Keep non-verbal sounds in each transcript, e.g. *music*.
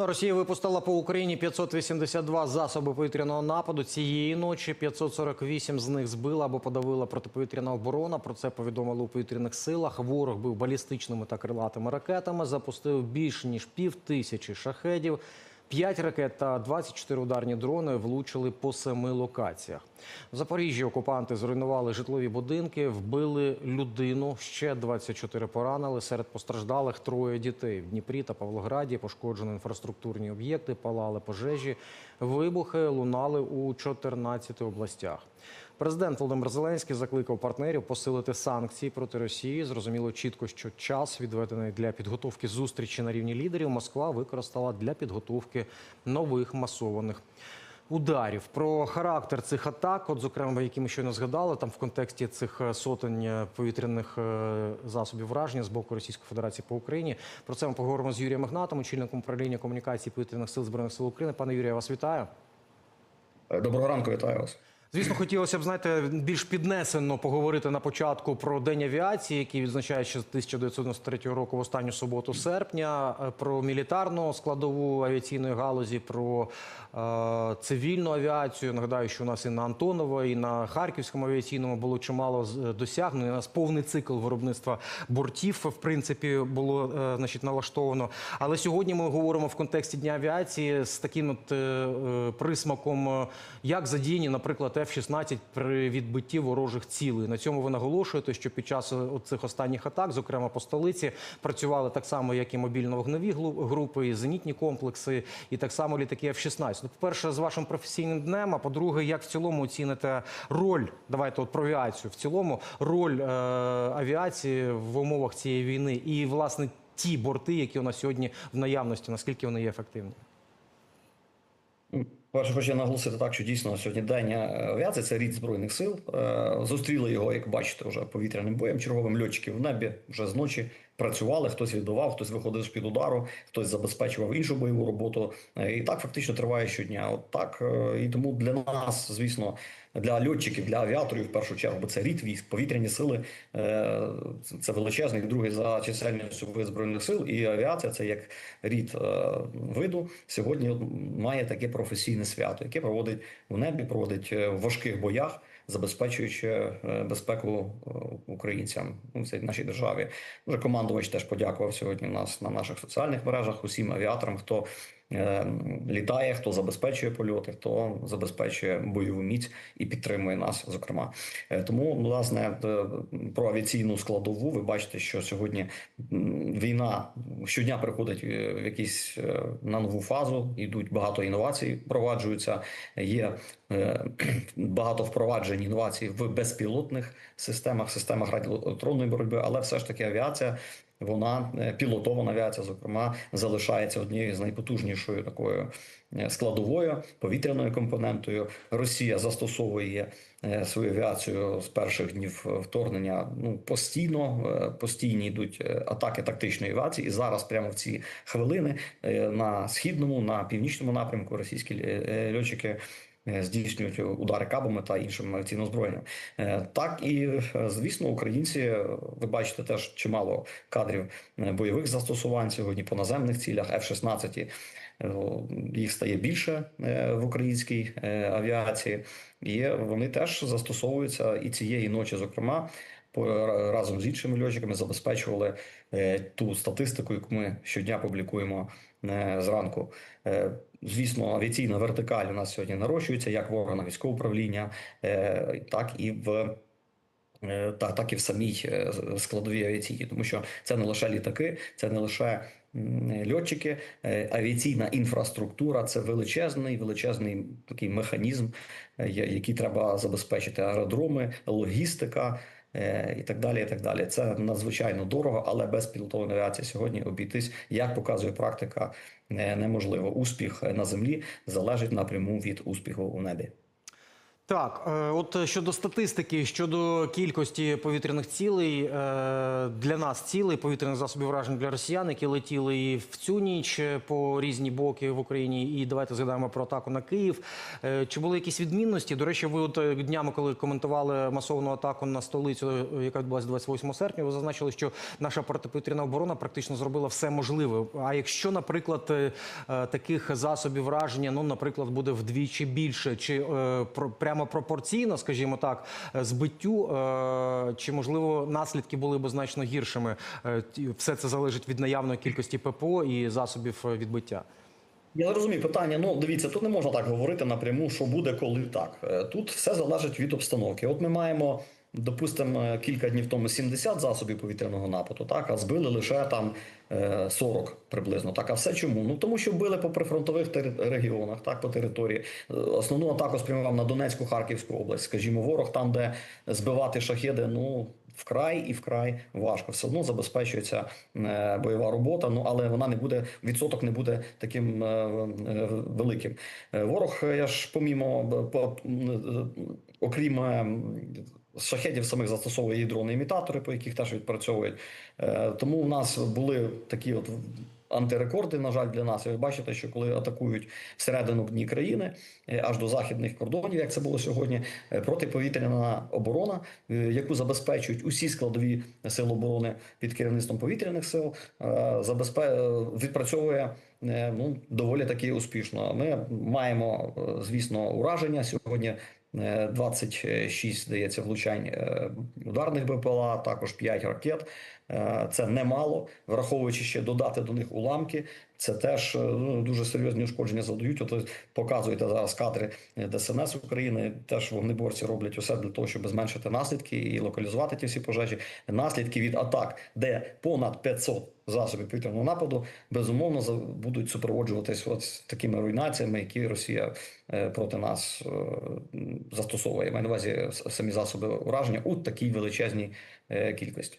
Ну, Росія випустила по Україні 582 засоби повітряного нападу. Цієї ночі 548 з них збила або подавила протиповітряна оборона. Про це повідомили у повітряних силах. Ворог бив балістичними та крилатими ракетами. Запустив більш ніж пів тисячі шахедів. П'ять ракет та 24 ударні дрони влучили по семи локаціях. В Запоріжжі окупанти зруйнували житлові будинки, вбили людину. Ще 24 поранили. Серед постраждалих троє дітей. В Дніпрі та Павлограді пошкоджено інфраструктурні об'єкти, палали пожежі. Вибухи лунали у 14 областях. Президент Володимир Зеленський закликав партнерів посилити санкції проти Росії. Зрозуміло чітко, що час, відведений для підготовки зустрічі на рівні лідерів, Москва використала для підготовки нових масованих ударів. Про характер цих атак, от зокрема, які ми щойно згадали, там в контексті цих е, сотень е, повітряних е, засобів враження з боку Російської Федерації по Україні. Про це ми поговоримо з Юрієм Ігнатом, очільником управління комунікації повітряних сил збройних сил України. Пане Юрію, я вас вітаю. Доброго ранку, вітаю вас. Звісно, хотілося б знаєте, більш піднесено поговорити на початку про день авіації, який відзначає ще з 1993 року в останню суботу серпня, е, про мілітарну складову авіаційної галузі, про е, цивільну авіацію. Нагадаю, що у нас і на Антоново, і на Харківському авіаційному було чимало е, досягнень. У нас повний цикл виробництва бортів, в принципі, було е, значить налаштовано. Але сьогодні ми говоримо в контексті дня авіації з таким от е, е, присмаком, як задіяні, наприклад, F-16 при відбитті ворожих цілей. На цьому ви наголошуєте, що під час е, цих останніх атак, зокрема по столиці, працювали так само, як і мобільно-вогневі групи, і зенітні комплекси, і так само літаки F-16. Ну, по-перше, з вашим професійним днем. А по-друге, як в цілому оціните роль, давайте от про авіацію, в цілому роль е, авіації в умовах цієї війни, і власне ті борти, які у нас сьогодні в наявності, наскільки вони є ефективні? Перше, хочу наголосити так, що дійсно сьогодні день е, авіації це рід збройних сил. Е, Зустріли його, як бачите, вже повітряним боєм. Черговим льотчиків в небі вже зночі працювали. Хтось відбивав, хтось виходив з під удару, хтось забезпечував іншу бойову роботу. Е, І так фактично триває щодня. От так е, і тому для нас, звісно, для льотчиків, для авіаторів в першу чергу, бо це рід військ, повітряні сили. е, Це величезний другий за чисельністю збройних сил, і авіація це як рід виду. Сьогодні має таке професійне свято, яке проводить в небі, проводить в важких боях, забезпечуючи е, безпеку е, українцям у цій нашій державі. Вже командувач теж подякував сьогодні нас на наших соціальних мережах усім авіаторам, хто літає, хто забезпечує польоти, хто забезпечує бойову міць і підтримує нас. Зокрема, Е, тому власне е, про авіаційну складову. Ви бачите, що сьогодні війна щодня приходить е, в якісь е, на нову фазу. Йдуть багато інновацій, впроваджуються. Є е, *clears throat* багато впроваджень інновацій в безпілотних системах, системах радіоелектронної боротьби, але все ж таки авіація. Вона е, пілотована авіація, зокрема, залишається однією з найпотужнішою такою е, складовою повітряною компонентою. Росія застосовує е, свою авіацію з перших днів вторгнення. Ну постійно постійні йдуть атаки тактичної авіації, і зараз прямо в ці хвилини на східному, на північному напрямку російські льотчики. Е, Здійснюють удари кабами та іншим авіаційним озброєнням. Е, Так і е, звісно, українці ви бачите теж чимало кадрів бойових застосувань сьогодні по наземних цілях F-16. е, Їх стає більше в українській авіації, і вони теж застосовуються і цієї ночі, зокрема. По- Разом з іншими льотчиками забезпечували е, ту статистику, яку ми щодня публікуємо е, зранку. Е, Звісно, авіаційна вертикаль у нас сьогодні нарощується як в органах військового управління, е, так і в Е, та так і в самій е, складовій авіації, тому що це не лише літаки, це не лише льотчики, е, авіаційна інфраструктура це величезний, величезний такий механізм, е, який треба забезпечити аеродроми, логістика. Е, І так далі, і так далі. Це надзвичайно дорого, але без пілотованої авіації сьогодні обійтись, як показує практика, е, неможливо. Успіх на землі залежить напряму від успіху у небі. Так, е, от щодо статистики, щодо кількості повітряних цілей е, для нас цілей повітряних засобів вражень для росіян, які летіли і в цю ніч е, по різні боки в Україні. І давайте згадаємо про атаку на Київ. Чи були якісь відмінності? До речі, ви от днями, коли коментували масовану атаку на столицю, яка відбулася 28 серпня, ви зазначили, що наша протиповітряна оборона практично зробила все можливе. А якщо, наприклад, таких засобів враження, ну, наприклад, буде вдвічі більше, чи про- прямо пропорційно, скажімо так, е, збиттю, е, чи можливо наслідки були б значно гіршими? Е, Все це залежить від наявної кількості ППО і засобів відбиття. Я розумію питання. Ну, дивіться, тут не можна так говорити напряму, що буде, коли так. Тут все залежить від обстановки. От ми маємо, допустимо, кілька днів тому 70 засобів повітряного нападу, так, а збили лише там е, 40 приблизно. Так, а все чому? Ну тому що били по прифронтових регіонах, так, по території. Е, Основну атаку спрямував на Донецьку, Харківську область. Скажімо, ворог там, де збивати шахеди, ну. Вкрай і вкрай важко. Все одно забезпечується е, бойова робота, ну але вона не буде, відсоток не буде таким е, е, великим. Е, Ворог, е, я ж помімо, по, е, окрім шахедів самих застосовує і дрони-імітатори, по яких теж відпрацьовують. Е, Тому в нас були такі от антирекорди, на жаль, для нас. Ви бачите, що коли атакують всередину дні країни, е, аж до західних кордонів, як це було сьогодні, е, протиповітряна оборона, яку забезпечують усі складові сил оборони під керівництвом повітряних сил, відпрацьовує ну, доволі таки успішно. Ми маємо, звісно, ураження сьогодні. Е, 26, здається, влучань е, ударних БПЛА, також 5 ракет. Е, Це немало, враховуючи ще додати до них уламки. Це теж е, ну, дуже серйозні ушкодження завдають. От показуєте зараз кадри е, ДСНС України. Теж вогнеборці роблять усе для того, щоб зменшити наслідки і локалізувати ті всі пожежі. Наслідки від атак, де понад 500 засобів повітряного нападу, безумовно будуть супроводжуватись от такими руйнаціями, які Росія е, проти нас застосовує. Я Маю на увазі самі засоби ураження у такій величезній кількості.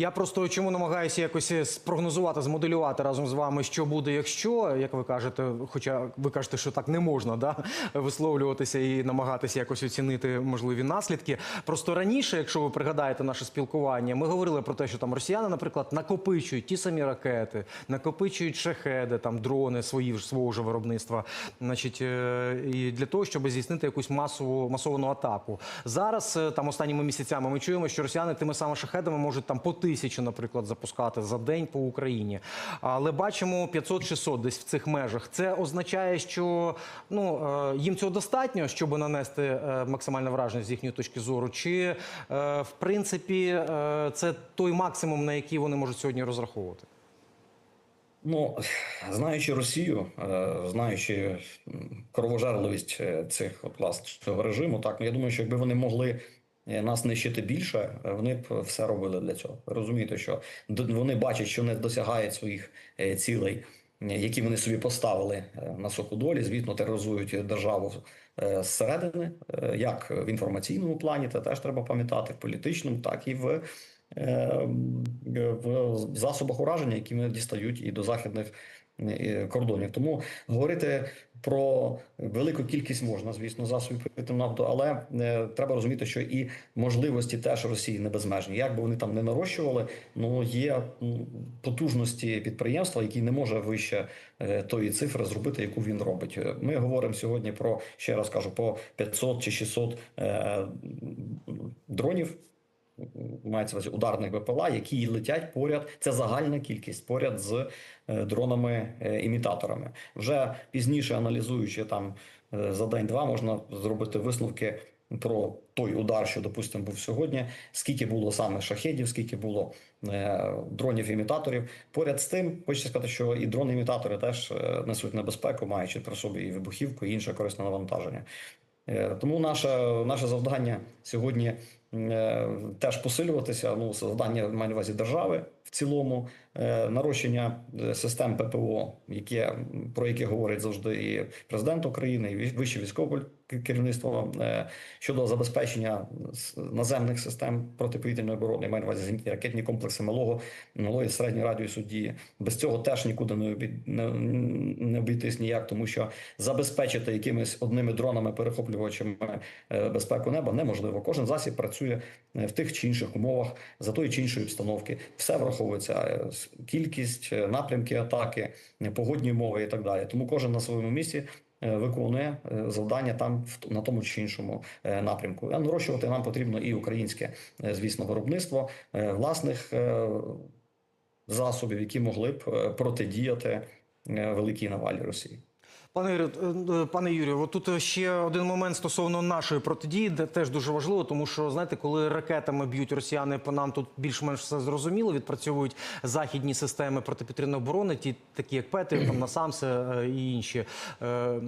Я просто чому намагаюся якось е, спрогнозувати, змоделювати разом з вами, що буде, якщо, як ви кажете, хоча ви кажете, що так не можна да, висловлюватися і намагатися якось оцінити можливі наслідки. Просто раніше, якщо ви пригадаєте наше спілкування, ми говорили про те, що там росіяни, наприклад, накопичують ті самі ракети, накопичують шахеди, там дрони свої свого ж виробництва, значить, е, і для того, щоб здійснити якусь масову масовану атаку. Зараз е, там останніми місяцями ми чуємо, що росіяни тими самими шахедами можуть там по тисячу, наприклад, запускати за день по Україні. Але бачимо 500-600 десь в цих межах. Це означає, що ну е, їм цього достатньо, щоб нанести е, максимальне враження з їхньої точки зору. Чи е, в принципі це той максимум, на який вони можуть сьогодні розраховувати? Ну, знаючи Росію, знаючи кровожерливість цих от, власне режиму, так ну, я думаю, що якби вони могли нас нищити більше, е, вони б все робили для цього. Розумієте, що вони бачать, що не досягають своїх е, цілей, е, які вони собі поставили на суходолі, звісно, тероризують державу е, зсередини, е, як в інформаційному плані, це теж треба пам'ятати, в політичному, так і в е, в засобах ураження, які ми дістають і до західних кордонів. Тому говорити про велику кількість можна, звісно, засобів нападу, але е, треба розуміти, що і можливості теж Росії не безмежні. Як би вони там не нарощували, ну є потужності підприємства, які не може вище е, тої цифри зробити, яку він робить. Е, Ми говоримо сьогодні про ще раз кажу, по 500 чи 600 е, дронів мається увазі ударних БПЛА, які летять поряд. Це загальна кількість поряд з е, дронами-імітаторами. Вже пізніше аналізуючи там е, за день-два, можна зробити висновки. Про той удар, що допустимо був сьогодні, скільки було саме шахедів, скільки було е, дронів-імітаторів. Поряд з тим, хочеться сказати, що і дрони-імітатори теж е, несуть небезпеку, маючи при собі і вибухівку, і інше корисне навантаження. Е, Тому наше, наше завдання сьогодні е, теж посилюватися. Ну, завдання маю на увазі держави цілому, е, нарощення е, систем ППО, яке, про яке говорить завжди і президент України, і вище військове керівництво е, щодо забезпечення наземних систем протиповітряної оборони, маю увазі зенітні ракетні комплекси малого, малої середньої радіусу дії. Без цього теж нікуди не, обій, не, не обійтись ніяк, тому що забезпечити якимись одними дронами, перехоплювачами безпеку неба неможливо. Кожен засіб працює в тих чи інших умовах за тої чи іншої обстановки. Все враховується е, кількість, е, напрямки атаки, е, погодні умови і так далі. Тому кожен на своєму місці. Виконує завдання там на тому чи іншому напрямку. А нарощувати нам потрібно і українське, звісно, виробництво власних засобів, які могли б протидіяти великій навалі Росії. Пане е, е, пане Юрію, от тут ще один момент стосовно нашої протидії, де теж дуже важливо, тому що знаєте, коли ракетами б'ють росіяни по нам, тут більш-менш все зрозуміло. Відпрацьовують західні системи протиповітряної оборони, ті такі як Петрі, там Насамсе е, і інші е, е,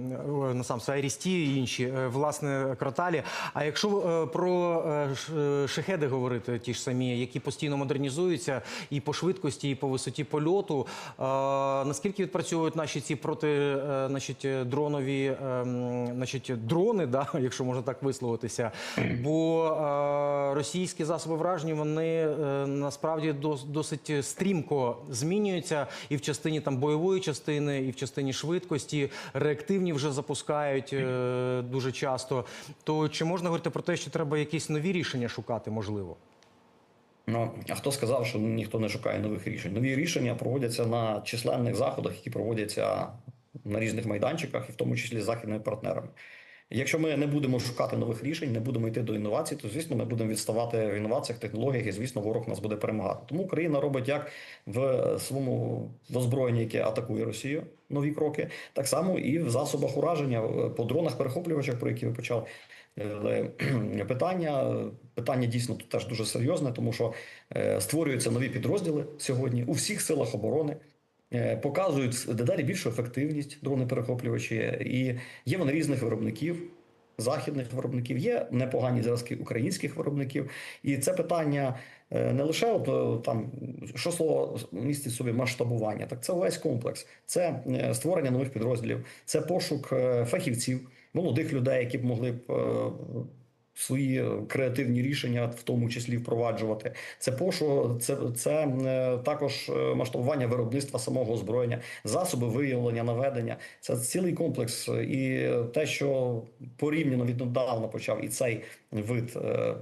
Насамсе Айрісті і інші, е, власне, кроталі. А якщо е, про е, е, шахеди говорити, ті ж самі, які постійно модернізуються і по швидкості, і по висоті польоту, е, наскільки відпрацьовують наші ці проти е, значить, дронові, ем, значить, дрони, да, *laughs* якщо можна так висловитися. Бо е, російські засоби враження вони е, насправді дос- досить стрімко змінюються і в частині там бойової частини, і в частині швидкості. Реактивні вже запускають е, дуже часто. То чи можна говорити про те, що треба якісь нові рішення шукати, можливо? Ну а хто сказав, що ніхто не шукає нових рішень? Нові рішення проводяться на численних заходах, які проводяться на різних майданчиках, і в тому числі з західними партнерами. Якщо ми не будемо шукати нових рішень, не будемо йти до інновацій, то звісно ми будемо відставати в інноваціях, технологіях, і звісно, ворог нас буде перемагати. Тому Україна робить як в своєму озброєнні, яке атакує Росію, нові кроки, так само і в засобах ураження е, по дронах, перехоплювачах, про які ви почав е, питання. Питання дійсно тут теж дуже серйозне, тому що е, створюються нові підрозділи сьогодні у всіх силах оборони. Е, Показують дедалі більшу ефективність дрони перехоплювачі, і є вони різних виробників, західних виробників, є непогані зразки українських виробників. І це питання е, не лише от, е, там, що слово містить собі масштабування, так це весь комплекс. Це створення нових підрозділів, це пошук фахівців, молодих людей, які б могли б. Е, Свої креативні рішення, в тому числі впроваджувати, це пошу, це, це е, також е, масштабування виробництва самого озброєння, засоби виявлення, наведення. Це цілий комплекс. І те, що порівняно віднедавна почав і цей вид е, е,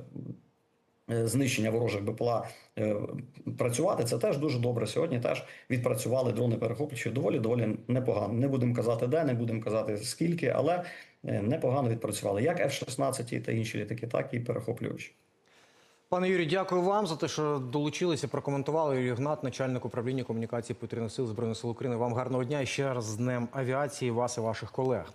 знищення ворожих БПЛА е, працювати, це теж дуже добре. Сьогодні теж відпрацювали дрони перехоплюючі доволі доволі непогано. Не будемо казати де, не будемо казати скільки, але е, непогано відпрацювали як F-16 та інші літаки, так і перехоплювачі. Пане Юрію, дякую вам за те, що долучилися, прокоментували. Юрій Гнат, начальник управління комунікації повітряних сил Збройних сил України. Вам гарного дня і ще раз з Днем авіації, вас і ваших колег.